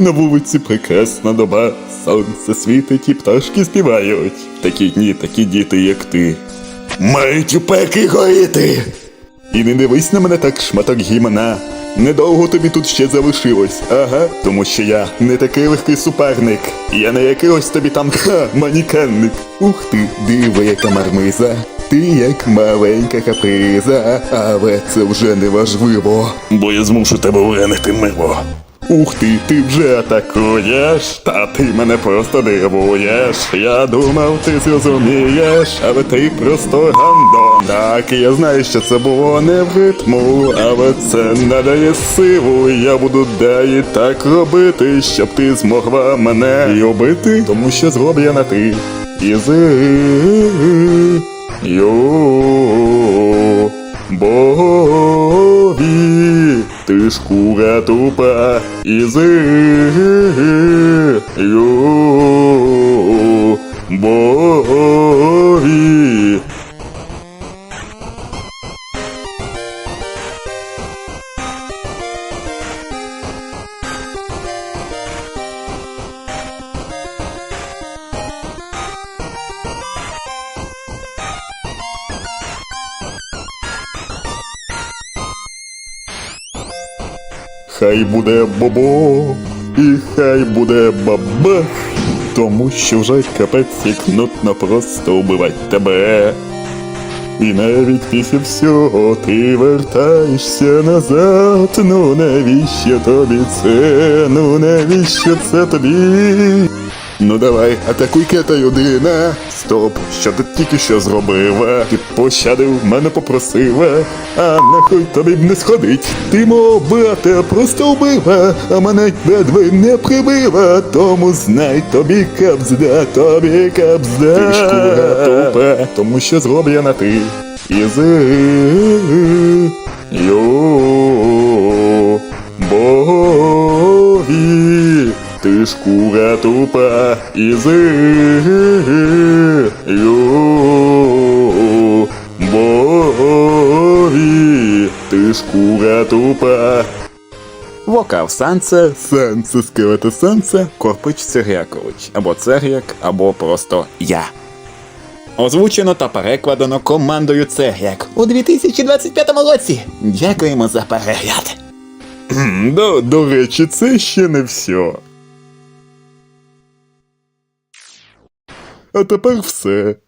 На вулиці прекрасна доба, сонце світить і пташки співають. Такі дні, такі діти, як ти. Мають у пеки горіти. І не дивись на мене так, шматок гімна. Недовго тобі тут ще залишилось, ага, тому що я не такий легкий суперник. Я не якийсь тобі там ха, манікенник. Ух ти, диви, яка мармиза. Ти як маленька каприза, але це вже не важливо. Бо я змушу тебе винити мило. Ух ти, ти вже атакуєш, та ти мене просто дивуєш. Я думав, ти зрозумієш, але ти просто гандон. Так, я знаю, що це було не в ритму, але це надає силу. Я буду далі так робити, щоб ти змогла мене любити, тому що зроблена ти. Ізи. Йо. Ти шкура тупа ізи. Йо. Богові. Хай буде бобо, і хай буде бабах, тому що вже капець як нудно просто убивать тебе. І навіть після всього ти вертаєшся назад. Ну навіщо тобі це? Ну навіщо це тобі? Ну давай, атакуй кета людина. Стоп, що ти тільки що зробила? Ти пощадив, мене попросила, а нахуй тобі б не сходить. Ти мого брата просто вбила, а мене ледве не прибила. Тому знай тобі капзда, тобі капзда. Ти шкура тупа, тому що зроблена ти. Ізи. Йо. Ти шкура тупа ізи. Йо. Богові. Ти шкура тупа. Вокал Санце, Санце скелета Санце, Корпич Церякович. Або Церяк, або просто я. Озвучено та перекладено командою Церяк у 2025 році. Дякуємо за перегляд. До, до речі, це ще не все. А тепер все.